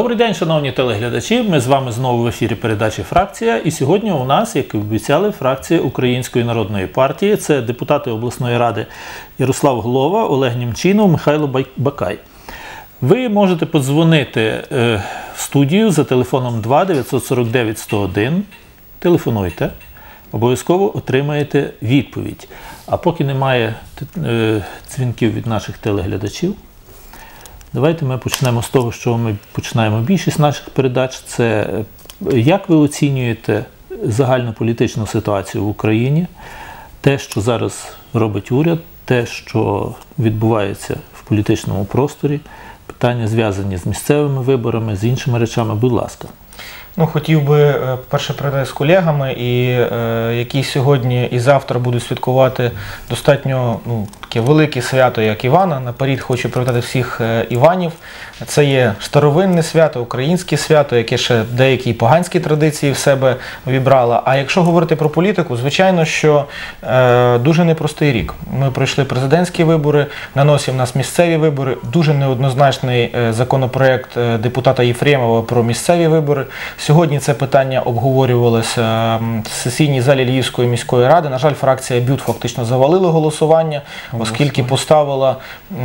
Добрий день, шановні телеглядачі. Ми з вами знову в ефірі передачі Фракція. І сьогодні у нас, як і обіцяли, фракція Української народної партії. Це депутати обласної ради Ярослав Голова, Олег Німчинов, Михайло Бакай. Ви можете подзвонити е, в студію за телефоном 2 949 101. Телефонуйте, обов'язково отримаєте відповідь. А поки немає е, дзвінків від наших телеглядачів, Давайте ми почнемо з того, що ми починаємо більшість наших передач. Це е, як ви оцінюєте загальну політичну ситуацію в Україні, те, що зараз робить уряд, те, що відбувається в політичному просторі, питання зв'язані з місцевими виборами, з іншими речами. Будь ласка. Ну, хотів би е, перше передати з колегами, і е, які сьогодні і завтра будуть святкувати достатньо ну, таке велике свято, як Івана. Наперед хочу привітати всіх е, Іванів. Це є старовинне свято, українське свято, яке ще деякі поганські традиції в себе вібрало. А якщо говорити про політику, звичайно, що е, дуже непростий рік. Ми пройшли президентські вибори, наносив нас місцеві вибори. Дуже неоднозначний е, законопроект е, депутата Єфремова про місцеві вибори. Сьогодні це питання обговорювалося в сесійній залі Львівської міської ради. На жаль, фракція Бют фактично завалила голосування, оскільки поставила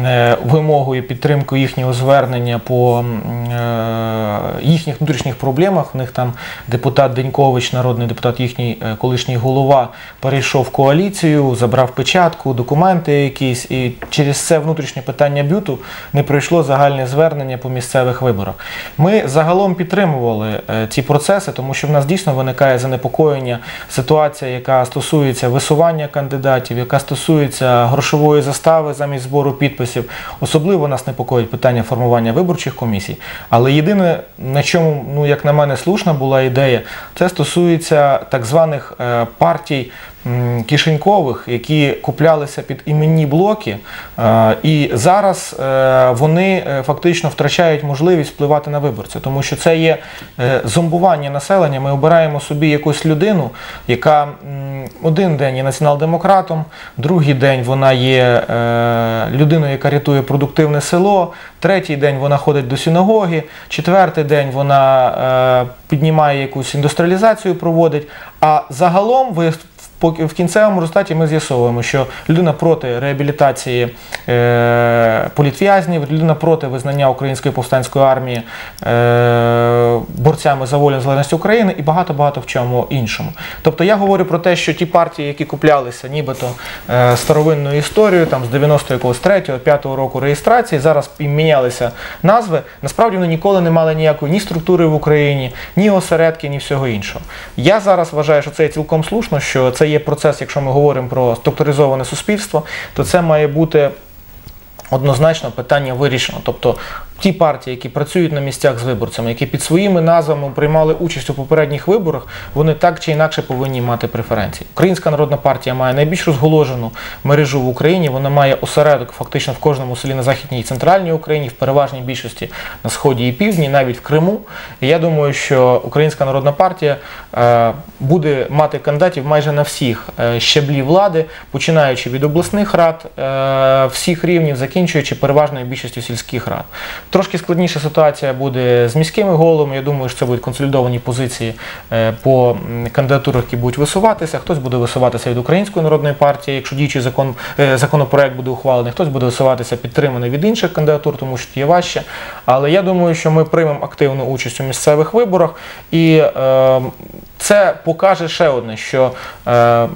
е, вимогу і підтримку їхнього звернення по е, їхніх внутрішніх проблемах. У них там депутат Денькович, народний депутат, їхній е, колишній голова, перейшов в коаліцію, забрав печатку, документи якісь, і через це внутрішнє питання бюту не пройшло загальне звернення по місцевих виборах. Ми загалом підтримували ці процеси, тому що в нас дійсно виникає занепокоєння ситуація, яка стосується висування кандидатів, яка стосується грошової застави замість збору підписів. Особливо нас непокоїть питання формування виборчих комісій. Але єдине, на чому, ну як на мене, слушна була ідея, це стосується так званих е, партій. Кишенькових, які куплялися під іменні блоки, е, і зараз е, вони е, фактично втрачають можливість впливати на виборця, тому що це є зомбування населення. Ми обираємо собі якусь людину, яка один день є націонал-демократом, другий день вона є людиною, яка рятує продуктивне село, третій день вона ходить до синагоги, четвертий день вона піднімає якусь індустріалізацію, проводить. А загалом ви в кінцевому результаті ми з'ясовуємо, що людина проти реабілітації е, політв'язнів, людина проти визнання Української повстанської армії е, борцями за волю незалежність України і багато-багато в чому іншому. Тобто я говорю про те, що ті партії, які куплялися нібито е, старовинною історією, там з 90 якогось 3 5 року реєстрації, зараз мінялися назви. Насправді вони ніколи не мали ніякої ні структури в Україні, ні осередки, ні всього іншого. Я зараз вважаю, що це цілком слушно, що це є процес, якщо ми говоримо про структуризоване суспільство, то це має бути однозначно питання вирішено. Тобто ті партії, які працюють на місцях з виборцями, які під своїми назвами приймали участь у попередніх виборах, вони так чи інакше повинні мати преференції. Українська народна партія має найбільш розголожену мережу в Україні. Вона має осередок фактично в кожному селі на західній і центральній Україні, в переважній більшості на сході і півдні, навіть в Криму. І я думаю, що Українська народна партія е, буде мати кандидатів майже на всіх е, щаблі влади, починаючи від обласних рад е, всіх рівнів, закінчуючи переважною більшістю сільських рад. Трошки складніша ситуація буде з міськими головами. Я думаю, що це будуть консолідовані позиції е, по кандидатурах, які будуть висуватися. Хтось буде висуватися від Української народної партії, якщо діючий закон, е, законопроект буде ухвалений, хтось буде висуватися підтриманий від інших кандидатур, тому що є важче. Але я думаю, що ми приймемо активну участь у місцевих виборах, і е, це покаже ще одне, що е,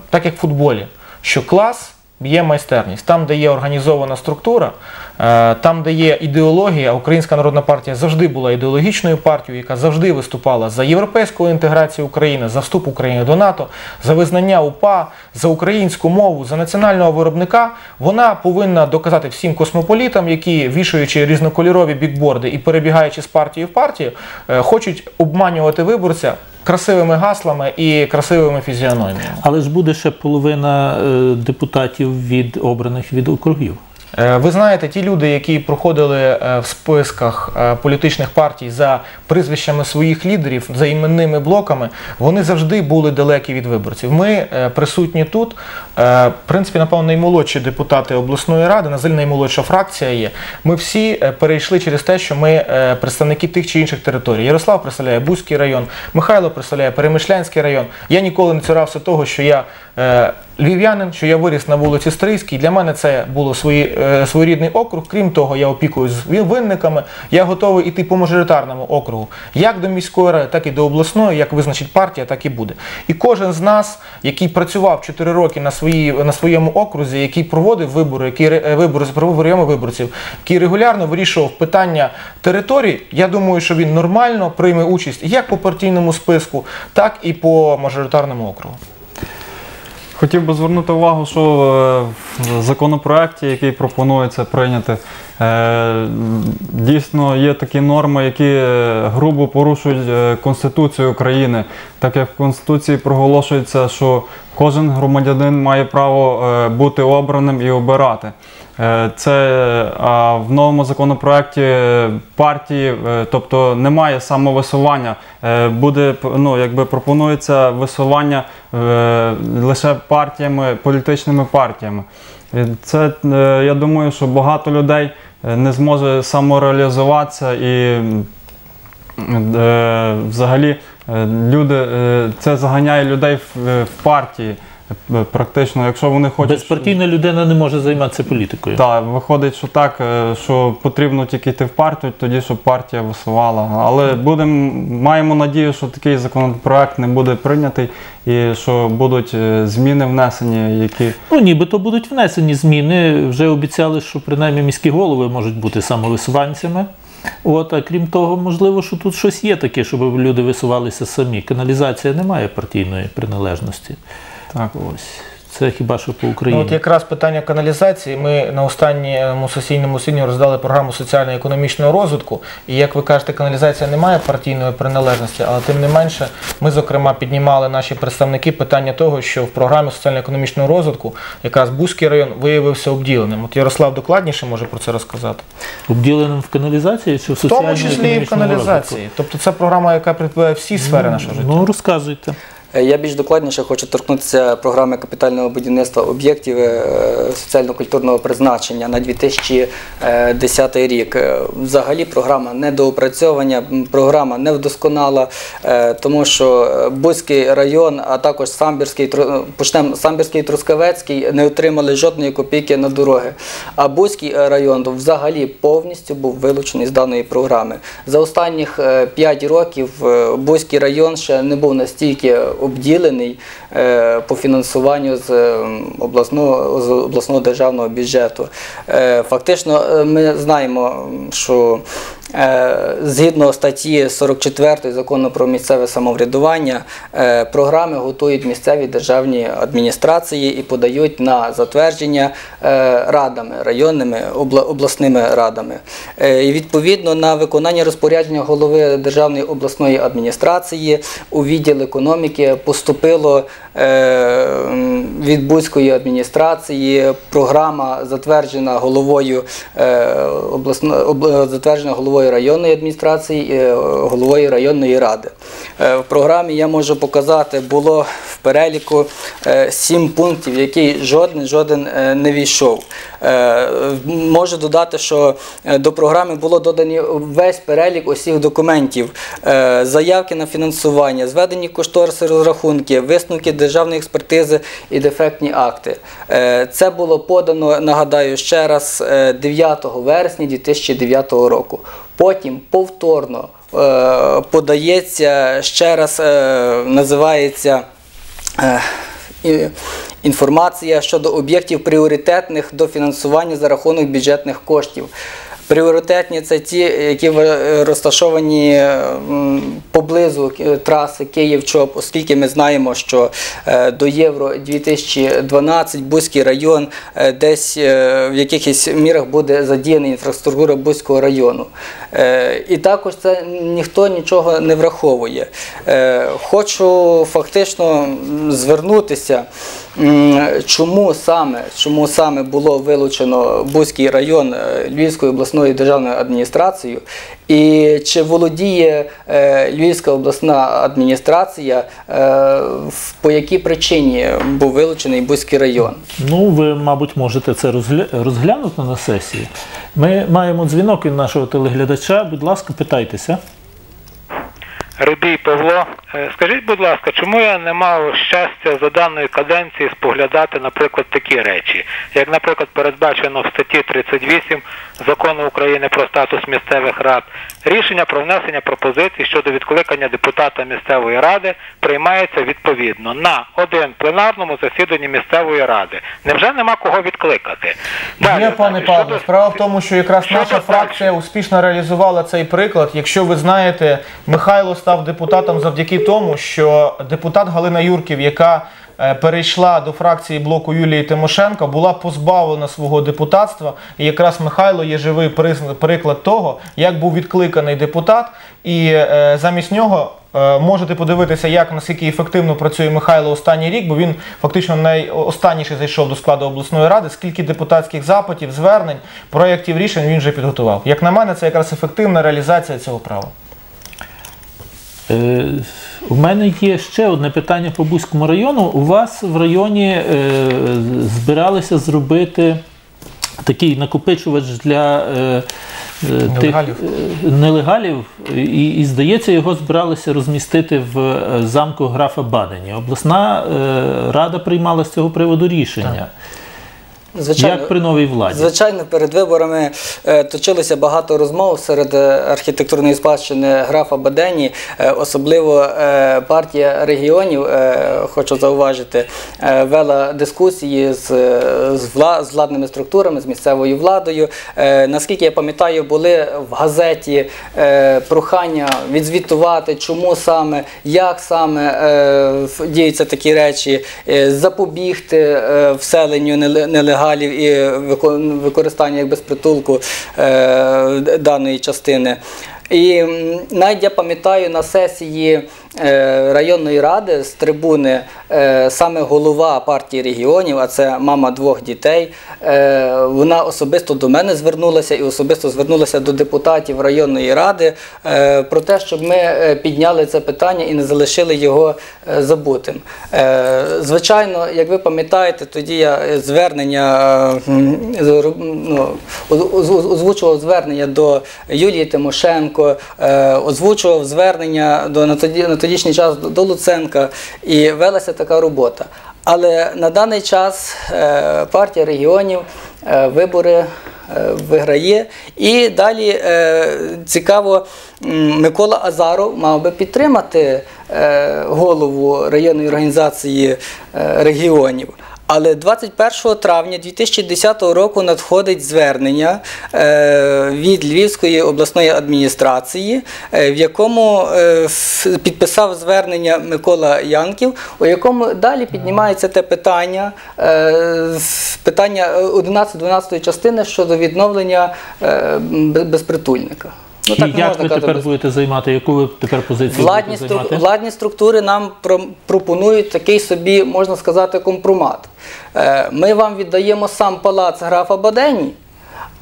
так як в футболі, що клас є майстерність. Там, де є організована структура, е, там, де є ідеологія, Українська народна партія завжди була ідеологічною партією, яка завжди виступала за європейську інтеграцію України, за вступ України до НАТО, за визнання УПА, за українську мову, за національного виробника, вона повинна доказати всім космополітам, які вішаючи різнокольорові бікборди і перебігаючи з партії в партію, е, хочуть обманювати виборця. Красивими гаслами і красивими фізіономіями. Але ж буде ще половина е, депутатів від обраних від округів. Е, Ви знаєте, ті люди, які проходили е, в списках політичних партій за прізвищами своїх лідерів, за іменними блоками, вони завжди були далекі від виборців. Ми присутні тут. Е, В принципі, напевно, наймолодші депутати обласної ради, на жаль, наймолодша фракція є. Ми всі е, перейшли через те, що ми е, представники тих чи інших територій. Ярослав представляє Бузький район, Михайло представляє Перемишлянський район. Я ніколи не цурався того, що я львів'янин, що я виріс на вулиці Стрийській. Для мене це було своєрідний округ. Крім того, я опікуюсь з винниками. Я готовий іти по мажоритарному округу, як до міської ради, так і до обласної, як визначить партія, так і буде. І кожен з нас, який працював 4 роки на, свої, на своєму окрузі, який проводив вибори, який е, вибори райони виборців, який регулярно вирішував питання територій, я думаю, що він нормально прийме участь як по партійному списку, так і по мажоритарному округу. Хотів би звернути увагу, що е, в законопроекті, який пропонується прийняти, е, дійсно є такі норми, які грубо порушують Конституцію України, так як в Конституції проголошується, що кожен громадянин має право е, бути обраним і обирати. Е, Це в новому законопроекті е, партії, тобто немає самовисування. Буде ну, якби пропонується висування лише партіями, політичними партіями. Це я думаю, що багато людей не зможе самореалізуватися і взагалі люди е, це заганяє людей в, в партії. Е, Практично, якщо вони хочуть Безпартійна людина не може займатися політикою. так, виходить, що так, е, що потрібно тільки йти в партію, тоді щоб партія висувала. Але будемо, маємо надію, що такий законопроект не буде прийнятий і що будуть е, зміни внесені, які Ну, нібито будуть внесені зміни. Вже обіцяли, що принаймні міські голови можуть бути самовисуванцями. От, а крім того, можливо, що тут щось є таке, щоб люди висувалися самі. Каналізація не має партійної приналежності. так. Ось. Це хіба що по Ну, Україні. от якраз питання каналізації. Ми на останньому сесійному сині роздали програму соціально-економічного розвитку. І як ви кажете, каналізація не має партійної приналежності, але тим не менше, ми, зокрема, піднімали наші представники питання того, що в програмі соціально-економічного розвитку якраз Бузький район виявився обділеним. От Ярослав докладніше може про це розказати. Обділеним в каналізації чи в В тому числі і в соціально-економічному каналізації. Тобто це програма, яка придбає всі сфери нашого життя. Ну, розказуйте. Е, Я більш докладніше хочу торкнутися програми капітального будівництва об'єктів е, соціально-культурного призначення на 2010 рік. Е, Взагалі програма недоопрацьовання, програма не вдосконала, е, тому що Бузький район, а також Самбірський, почнемо Самбірський і Трускавецький не отримали жодної копійки на дороги. А Бузький район взагалі повністю був вилучений з даної програми. За останніх 5 років Бузький район ще не був настільки обділений е, по фінансуванню з е, обласного, з обласного державного бюджету. Е, Фактично, е, ми знаємо, що Згідно статті 44 закону про місцеве самоврядування, програми готують місцеві державні адміністрації і подають на затвердження радами, районними обласними радами. І відповідно на виконання розпорядження голови Державної обласної адміністрації у відділ економіки поступило е, від Бузької адміністрації програма затверджена головою е, обласно, об, е, затверджена головою районної адміністрації і головою районної ради. В програмі я можу показати, було переліку е, сім пунктів, які жоден жоден е, не війшов. Е, Можу додати, що до програми було додані весь перелік усіх документів, заявки на фінансування, зведені кошториси розрахунки, висновки державної експертизи і дефектні акти. Це було подано, нагадаю ще раз, е, 9 вересня 2009 року. Потім повторно подається ще раз, називається. Е, Інформація щодо об'єктів пріоритетних до фінансування за рахунок бюджетних коштів. Пріоритетні це ті, які розташовані поблизу е, траси Київ-Чоп, оскільки ми знаємо, що е, до Євро 2012 Бузький район е, десь е, в якихось мірах буде задіяна інфраструктура Бузького району. Е, І також це ніхто нічого не враховує. Е, Хочу фактично звернутися, чому саме, чому саме було вилучено Бузький район е, Львівською обласною державною адміністрацією, і чи володіє е, Львівська обласна адміністрація, е, по якій причині був вилучений Бузький район. Ну, ви, мабуть, можете це розгля- розглянути на сесії. Ми маємо дзвінок від нашого телеглядача. Будь ласка, питайтеся. Рибій Павло, Е, скажіть, будь ласка, чому я не мав щастя за даної каденції споглядати, наприклад, такі речі, як, наприклад, передбачено в статті 38 закону України про статус місцевих рад, рішення про внесення пропозицій щодо відкликання депутата місцевої ради приймається відповідно на один пленарному засіданні місцевої ради. Невже нема кого відкликати? Далі, Є, пане Павло, щодо- справа в тому, що якраз щодо наша фракція успішно реалізувала цей приклад. Якщо ви знаєте, Михайло став депутатом завдяки тому, що депутат Галина Юрків, яка е, перейшла до фракції блоку Юлії Тимошенко, була позбавлена свого депутатства. І якраз Михайло є живий приклад того, як був відкликаний депутат, і е, замість нього. е, Можете подивитися, як наскільки ефективно працює Михайло останній рік, бо він фактично найостанніший зайшов до складу обласної ради. Скільки депутатських запитів, звернень, проєктів рішень він вже підготував. Як на мене, це якраз ефективна реалізація цього права. Е, у мене є ще одне питання по Бузькому району. У вас в районі е, збиралися зробити такий накопичувач для е, е, Нелегалів. Тих, е, нелегалів, і, і здається, його збиралися розмістити в е, замку графа Бадені. Обласна е, рада приймала з цього приводу рішення. Як при новій владі? Звичайно, перед виборами е, точилося багато розмов серед е, архітектурної спадщини графа Бадені, Е, особливо е, партія регіонів, е, хочу зауважити, е, вела дискусії з, е, з, вла, з владними структурами, з місцевою владою. Е, наскільки я пам'ятаю, були в газеті е, прохання відзвітувати, чому саме, як саме е, діються такі речі, е, запобігти е, вселенню неле- нелегалів і вико- використання як безпритулку е, даної частини. І навіть я пам'ятаю на сесії районної ради з трибуни е, саме голова партії регіонів, а це мама двох дітей. е, Вона особисто до мене звернулася і особисто звернулася до депутатів районної ради е, про те, щоб ми е, підняли це питання і не залишили його е, забутим. Е, Звичайно, як ви пам'ятаєте, тоді я е, звернення е, ну, оз- оз- озвучував звернення до Юлії Тимошенко, е, озвучував звернення до на тодішній час до, Луценка, і велася така робота. Але на даний час е, партія регіонів е, вибори е, виграє. І далі цікаво, Микола Азаров мав би підтримати голову районної організації регіонів. Але 21 травня 2010 року надходить звернення е, від Львівської обласної адміністрації, е, в якому е, підписав звернення Микола Янків, у якому далі піднімається те питання, питання 11-12 частини щодо відновлення безпритульника. Ну, І не як можна ви казати, тепер без- будете займати? Яку ви тепер позицію Владні, будете стру... займати? владні структури нам про- пропонують такий собі, можна сказати, компромат. Е, Ми вам віддаємо сам палац графа Бадені,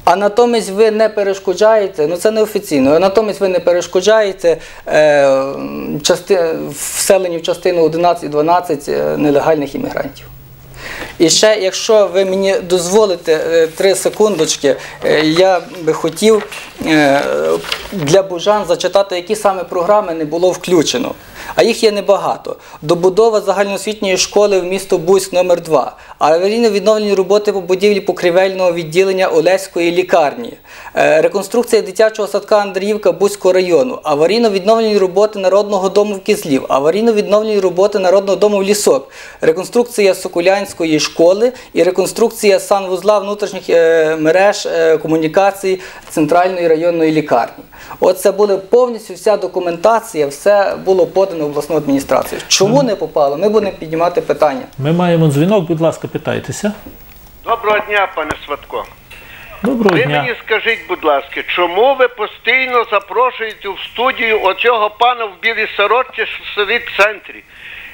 а натомість ви не перешкоджаєте, ну це не офіційно, а натомість ви не перешкоджаєте е, части... вселенню в частину 11 і 12 е, нелегальних іммігрантів. І ще, якщо ви мені дозволите е, три секундочки, е, я би хотів е, для Бужан зачитати, які саме програми не було включено. А їх є небагато. Добудова загальноосвітньої школи в місто Буськ номер 2 аварійно відновлені роботи по будівлі покривельного відділення Олеської лікарні, реконструкція дитячого садка Андріївка Бузького району, аварійно відновлені роботи Народного дому в Кизлів, аварійно відновлені роботи Народного дому в Лісок, реконструкція Сокулянської школи і реконструкція санвузла внутрішніх е, мереж е, комунікацій центральної районної лікарні. От це була повністю вся документація, все було подано в обласну адміністрацію. Чому не попало? Ми будемо піднімати питання. Ми маємо дзвінок, будь ласка, питайтеся. Доброго дня, пане Сватко. Доброго Ви дня. мені скажіть, будь ласка, чому ви постійно запрошуєте в студію оцього пана в білій сорочці, що сидить в центрі?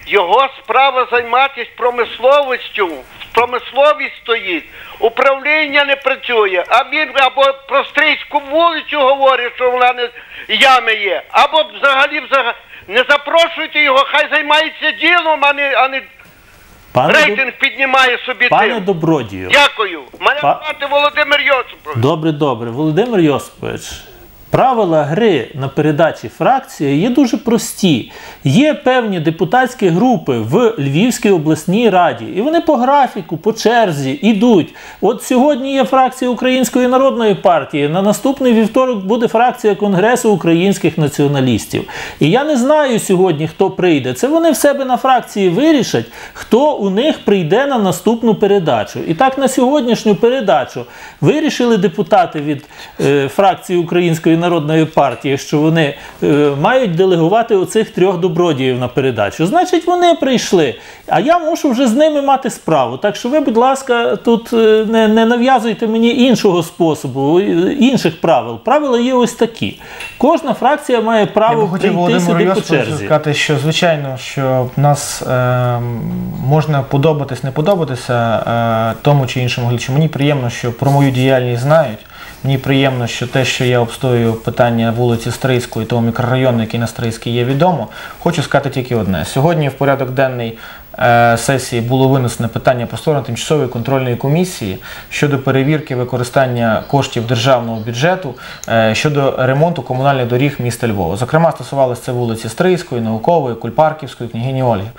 Його справа займатися промисловістю, промисловість стоїть, управління не працює, а він або про стрийську вулицю говорить, що вона не ями є, або взагалі взагалі не запрошуйте його, хай займається ділом, а не, а не Пане, Доб- рейтинг піднімає собі пане тим. Добродію. Дякую. Мене Па- Володимир Йосипович. Добре, добре. Володимир Йосипович, правила гри на передачі фракції є дуже прості. Є певні депутатські групи в Львівській обласній раді, і вони по графіку, по черзі йдуть. От сьогодні є фракція Української народної партії. На наступний вівторок буде фракція Конгресу українських націоналістів. І я не знаю сьогодні, хто прийде. Це вони в себе на фракції вирішать, хто у них прийде на наступну передачу. І так на сьогоднішню передачу вирішили депутати від е, фракції Української народної партії, що вони е, мають делегувати оцих трьох добродіїв на передачу. Значить, вони прийшли. А я мушу вже з ними мати справу. Так що ви, будь ласка, тут е, не, не нав'язуйте мені іншого способу, е, інших правил. Правила є ось такі. Кожна фракція має Я право хотів прийти сюди по черзі. сказати, що звичайно, що в нас е, можна подобатись, не подобатися е, тому чи іншому глядачу. Мені приємно, що про мою діяльність знають. Мені приємно, що те, що я обстоюю питання вулиці Стрийської, того мікрорайону, який на Стрийській є відомо. Хочу сказати тільки одне. Сьогодні в порядок денний сесії було винесено питання про створення тимчасової контрольної комісії щодо перевірки використання коштів державного бюджету е, щодо ремонту комунальних доріг міста Львова. Зокрема, стосувалося це вулиці Стрийської, Наукової, Кульпарківської, княгині Ольги.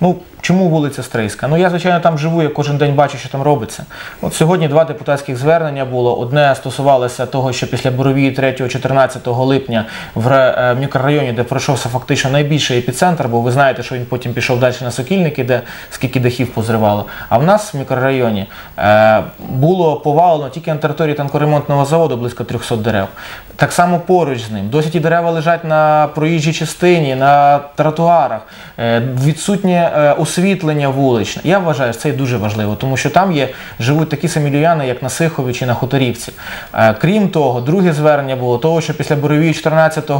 Ну, чому вулиця Стрийська? Ну я, звичайно, там живу, я кожен день бачу, що там робиться. От сьогодні два депутатських звернення було. Одне стосувалося того, що після Боровії 3-14 липня в е, мікрорайоні, де пройшовся фактично найбільший епіцентр, бо ви знаєте, що він потім пішов далі на Сокільники, де скільки дахів позривало. А в нас в мікрорайоні е, було повалено тільки на території танкоремонтного заводу близько 300 дерев. Так само поруч з ним. Досі ті дерева лежать на проїжджій частині, на тротуарах, Е, відсутнє е, освітлення вуличне. Я вважаю, що це дуже важливо, тому що там є, живуть такі самі люяни, як на Сихові чи на Хуторівці. Е, Крім того, друге звернення було того, що після Боровії 14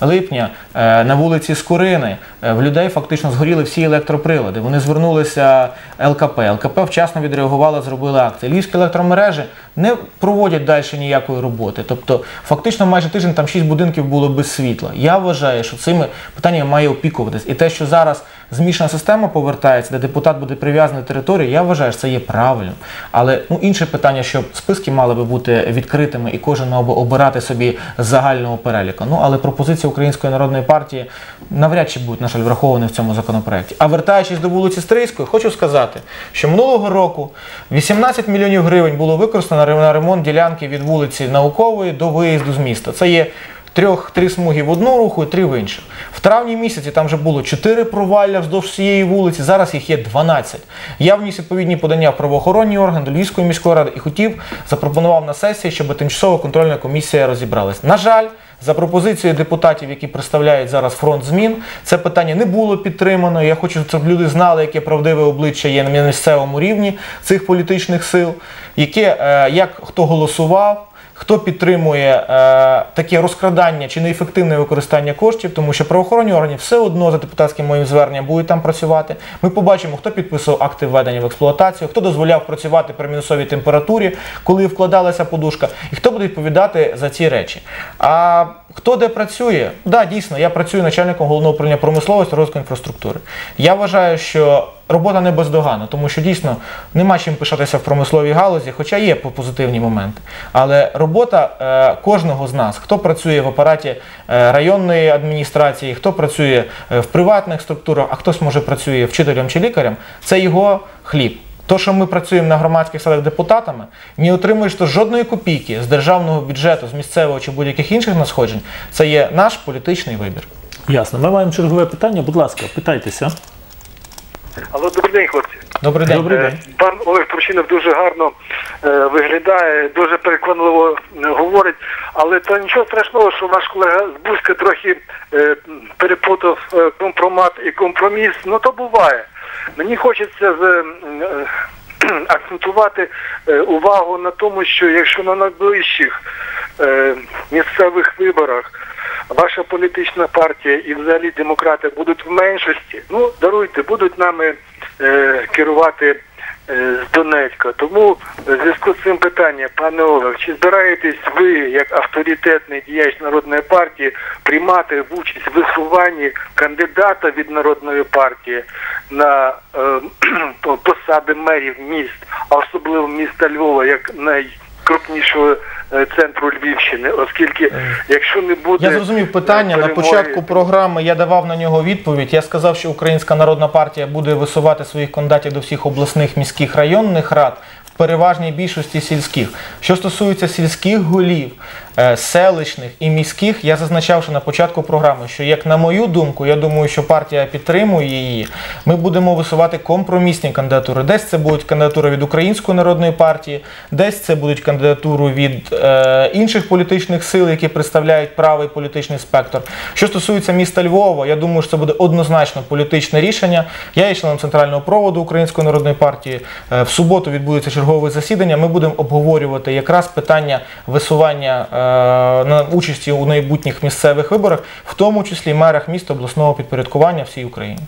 липня е, на вулиці Скорини е, в людей фактично згоріли всі електроприлади. Вони звернулися ЛКП. ЛКП вчасно відреагувала, зробили акції. Львівські електромережі не проводять далі ніякої роботи. Тобто, фактично, майже тиждень там 6 будинків було без світла. Я вважаю, що цими питаннями має опікуватись. І те, що зараз змішана система повертається, де депутат буде прив'язаний до території, я вважаю, що це є правильно. Але ну, інше питання, що списки мали би бути відкритими і кожен мав би обирати собі з загального переліку. Ну, але пропозиції Української народної партії навряд чи будуть, на жаль, враховані в цьому законопроекті. А вертаючись до вулиці Стрийської, хочу сказати, що минулого року 18 мільйонів гривень було використано на ремонт ділянки від вулиці Наукової до виїзду з міста. Це є трьох три смуги в одну руху і три в іншу. В травні місяці там вже було 4 провалля вздовж всієї вулиці, зараз їх є 12. Я вніс відповідні подання в правоохоронні органи до Львівської міської ради і хотів, запропонував на сесії, щоб тимчасова контрольна комісія розібралась. На жаль, за пропозицією депутатів, які представляють зараз фронт змін, це питання не було підтримано. Я хочу, щоб люди знали, яке правдиве обличчя є на місцевому рівні цих політичних сил, яке е, як хто голосував. Хто підтримує е, таке розкрадання чи неефективне використання коштів, тому що правоохоронні органи все одно за депутатським моїм зверненням будуть там працювати. Ми побачимо, хто підписував акти введення в експлуатацію, хто дозволяв працювати при мінусовій температурі, коли вкладалася подушка, і хто буде відповідати за ці речі. А хто де працює? Да, дійсно, я працюю начальником головного управління промисловості розвитку інфраструктури. Я вважаю, що робота не бездоганна, тому що дійсно нема чим пишатися в промисловій галузі, хоча є по- позитивні моменти. Але робота е, кожного з нас, хто працює в апараті е, районної адміністрації, хто працює е, в приватних структурах, а хтось може працює вчителем чи лікарем, це його хліб. То, що ми працюємо на громадських садах депутатами, не отримуєш то жодної копійки з державного бюджету, з місцевого чи будь-яких інших надходжень, це є наш політичний вибір. Ясно. Ми маємо чергове питання. Будь ласка, питайтеся. Алло, добрий день, хлопці. Добрий день. Добрий Е, день. Пан Олег Турчинов дуже гарно е, виглядає, дуже переконливо е, говорить, але то нічого страшного, що наш колега з Бузька трохи перепутав компромат і компроміс. Ну то буває. Мені хочеться з, акцентувати е, увагу на тому, що якщо на найближчих е, місцевих виборах ваша політична партія і взагалі демократи будуть в меншості, ну даруйте, будуть нами е, керувати е, з Донецька. Тому в зв'язку з цим питання, пане Олег, чи збираєтесь ви, як авторитетний діяч народної партії, приймати в участь в висуванні кандидата від народної партії на е, посади мерів міст, а особливо міста Львова, як найкрупнішого е, центру Львівщини, оскільки якщо не буде Я зрозумів питання. На початку програми я давав на нього відповідь. Я сказав, що Українська Народна партія буде висувати своїх кандидатів до всіх обласних міських районних рад в переважній більшості сільських. Що стосується сільських голів, е, селищних і міських, я зазначав, що на початку програми, що як на мою думку, я думаю, що партія підтримує її. Ми будемо висувати компромісні кандидатури. Десь це будуть кандидатури від Української народної партії, десь це будуть кандидатури від е, інших політичних сил, які представляють правий політичний спектр. Що стосується міста Львова, я думаю, що це буде однозначно політичне рішення. Я є членом центрального проводу Української народної партії. Е, в суботу відбудеться чергове засідання. Ми будемо обговорювати якраз питання висування е, на участі у майбутніх місцевих виборах, в тому числі мерах міст обласного підпорядкування всій Україні.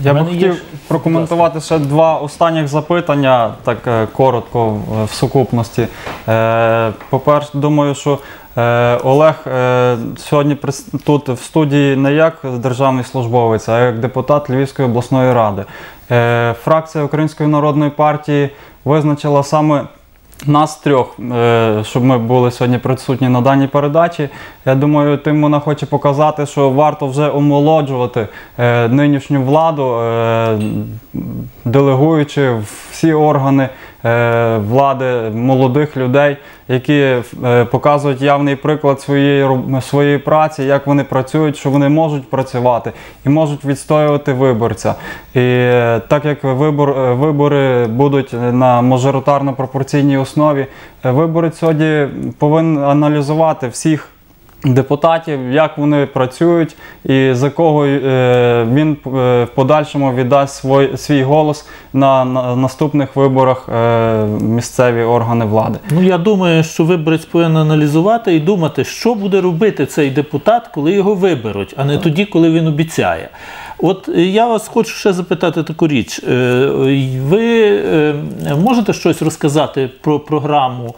Я би мене є хотів прокоментувати ще два останніх запитання, так е, коротко е, в сукупності. Е, По-перше, думаю, що е, Олег е, сьогодні прис- тут в студії не як державний службовець, а як депутат Львівської обласної ради. Е, Фракція Української народної партії визначила саме нас трьох, е, щоб ми були сьогодні присутні на даній передачі. Я думаю, тим вона хоче показати, що варто вже омолоджувати е, нинішню владу, е, делегуючи всі органи влади молодих людей, які е, показують явний приклад своєї, своєї праці, як вони працюють, що вони можуть працювати і можуть відстоювати виборця. І е, так як вибор, е, вибори будуть на мажоритарно-пропорційній основі, е, виборець сьогодні повинен аналізувати всіх. Депутатів, як вони працюють, і за кого е, він е, в подальшому віддасть свій, свій голос на, на наступних виборах е, місцеві органи влади. Ну, я думаю, що виборець повинен аналізувати і думати, що буде робити цей депутат, коли його виберуть, а не тоді, коли він обіцяє. От я вас хочу ще запитати таку річ. Ви можете щось розказати про програму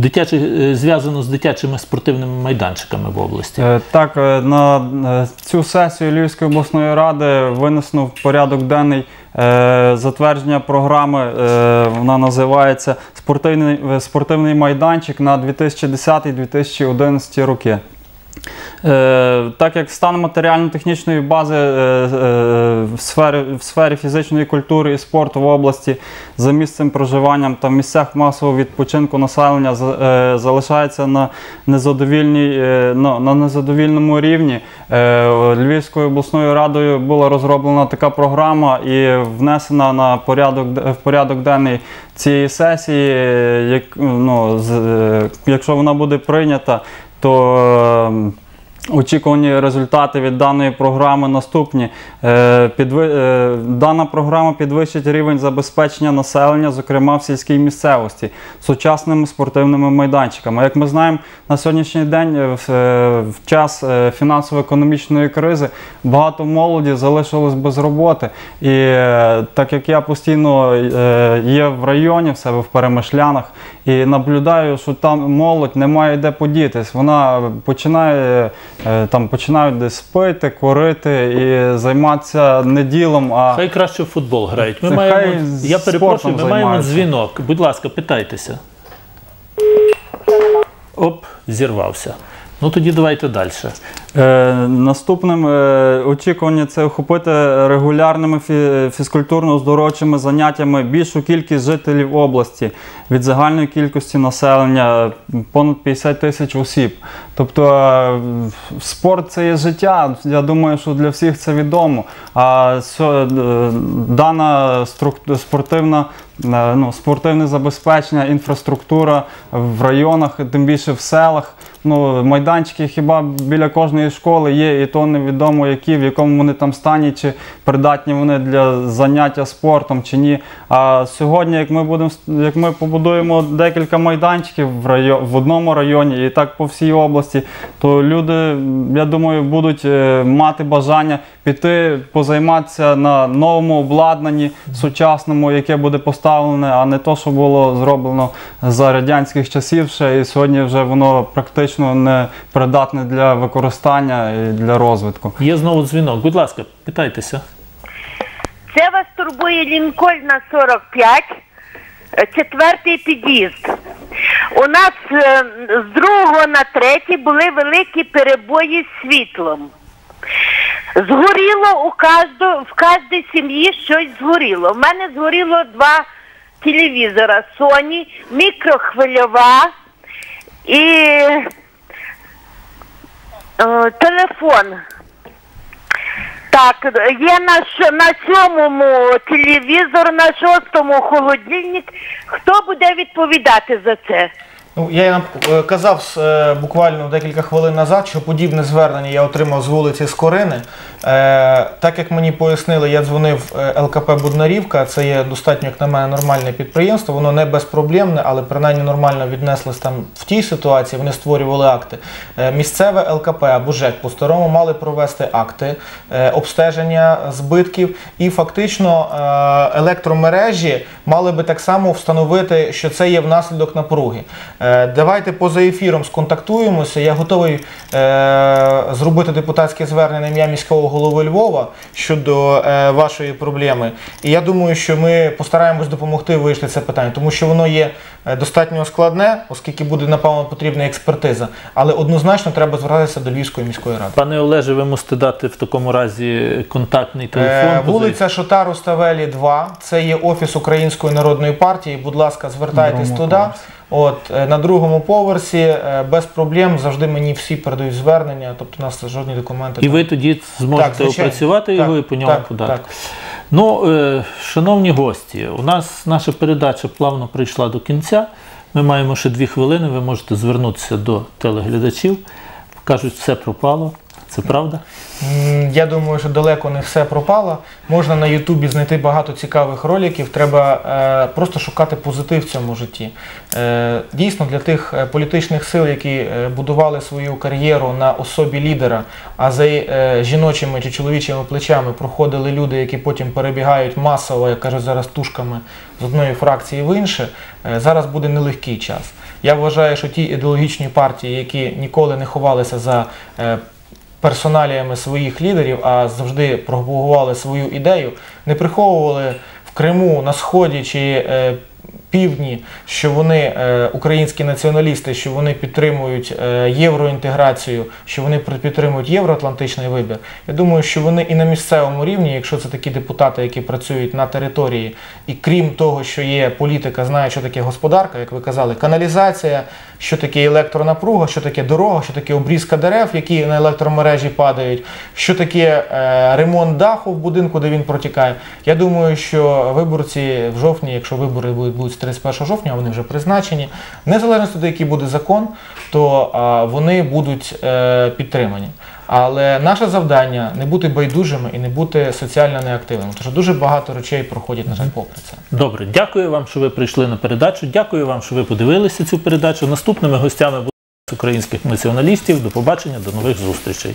дитячих, е, зв'язану з дитячими спортивними майданчиками в області? Е, Так, е, на цю сесію Львівської обласної ради винесено в порядок денний затвердження програми. Вона називається Спортивний, спортивний майданчик на 2010-2011 роки. Е, так як стан матеріально-технічної бази е, е, в, сфері, в сфері фізичної культури і спорту в області за місцем проживанням та в місцях масового відпочинку населення залишається на, на, незадовільному рівні. Львівською обласною радою була розроблена така програма і внесена на порядок, в порядок денний цієї сесії. Як, ну, якщо вона буде прийнята, то е, Очікувані результати від даної програми наступні. Е, е, Дана програма підвищить рівень забезпечення населення, зокрема в сільській місцевості, сучасними спортивними майданчиками. Як ми знаємо, на сьогоднішній день е, в, час фінансово-економічної кризи багато молоді залишилось без роботи. І так як я постійно є в районі в себе в перемишлянах і наблюдаю, що там молодь не має де подітись. Вона починає е, там починають десь пити, курити і займатися не ділом, а Хай краще в футбол грають. Ми маємо, хай я перепрошую, ми маємо дзвінок. Будь ласка, питайтеся. Оп, зірвався. Ну тоді давайте далі. Е, наступним е, очікування це охопити регулярними фі- фізкультурно-оздоровчими заняттями більшу кількість жителів області від загальної кількості населення понад 50 тисяч осіб. Тобто е, спорт це є життя. Я думаю, що для всіх це відомо. А сьо- е, дана струк- спортивна е, ну, спортивне забезпечення, інфраструктура в районах, тим більше в селах. Ну, майданчики хіба біля кожної школи є, і то невідомо які, в якому вони там стані, чи придатні вони для заняття спортом чи ні. А сьогодні, як ми будемо як ми побудуємо декілька майданчиків в район, в одному районі і так по всій області, то люди, я думаю, будуть е, мати бажання піти позайматися на новому обладнанні сучасному, яке буде поставлене, а не то, що було зроблено за радянських часів ще, і сьогодні вже воно практично не придатне для використання і для розвитку. Є знову дзвінок. Будь ласка, питайтеся. Це вас турбує Лінкольна 45, е, четвертий під'їзд. У нас е, з другого на третій були великі перебої з світлом. Згоріло у каждо, в кожній сім'ї щось згоріло. У мене згоріло два телевізора Sony, мікрохвильова і е, телефон. Так, є на, на сьомому телевізор, на шостому холодильник. Хто буде відповідати за це? Ну, я е, казав е, буквально декілька хвилин назад, що подібне звернення я отримав з вулиці Скорини. Е, так як мені пояснили, я дзвонив е, ЛКП Буднарівка, це є достатньо, як на мене, нормальне підприємство, воно не безпроблемне, але принаймні нормально віднеслись там в тій ситуації, вони створювали акти. Місцеве ЛКП або ЖЕК по-старому мали провести акти обстеження збитків і фактично електромережі мали би так само встановити, що це є внаслідок напруги. Давайте поза ефіром сконтактуємося. Я готовий е, зробити депутатське звернення на ім'я міського голови Львова щодо е, вашої проблеми. І я думаю, що ми постараємось допомогти вирішити це питання, тому що воно є е, достатньо складне, оскільки буде напевно потрібна експертиза. Але однозначно треба звертатися до Львівської міської ради. Пане Олеже, ви мусите дати в такому разі контактний телефон. Е, вулиця Шотару Ставелі 2. Це є офіс Української народної партії. Будь ласка, звертайтесь Другому туди. От е, на другому поверсі е, без проблем завжди мені всі передають звернення, тобто у нас жодні документи. І ви тоді зможете Так, опрацювати Так, його і по ньому так, подати. так. Ну, е, шановні гості, у нас наша передача плавно прийшла до кінця. Ми маємо ще дві хвилини. Ви можете звернутися до телеглядачів. Кажуть, все пропало. Це правда? Я думаю, що далеко не все пропало. Можна на Ютубі знайти багато цікавих роликів. Треба е, просто шукати позитив в цьому житті. Е, дійсно, для тих е, політичних сил, які будували свою кар'єру на особі лідера, а за жіночими чи чоловічими плечами проходили люди, які потім перебігають масово, як кажуть зараз, тушками з одної фракції в інше. зараз буде нелегкий час. Я вважаю, що ті ідеологічні партії, які ніколи не ховалися за. е, персоналіями своїх лідерів, а завжди пропагували свою ідею, не приховували в Криму, на Сході чи е, півдні, що вони е, українські націоналісти, що вони підтримують е, євроінтеграцію, що вони підтримують євроатлантичний вибір. Я думаю, що вони і на місцевому рівні, якщо це такі депутати, які працюють на території, і крім того, що є політика, знають, що таке господарка, як ви казали, каналізація, що таке електронапруга, що таке дорога, що таке обрізка дерев, які на електромережі падають, що таке е, ремонт даху в будинку, де він протікає. Я думаю, що виборці в жовтні, якщо вибори будуть, 31 жовтня, вони вже призначені, незалежно від того, який буде закон, то а, вони будуть е, підтримані. Але наше завдання не бути байдужими і не бути соціально неактивними, тому що дуже багато речей проходять, на жаль, попри це. Добре, дякую вам, що ви прийшли на передачу. Дякую вам, що ви подивилися цю передачу. Наступними гостями будуть українських націоналістів. До побачення, до нових зустрічей.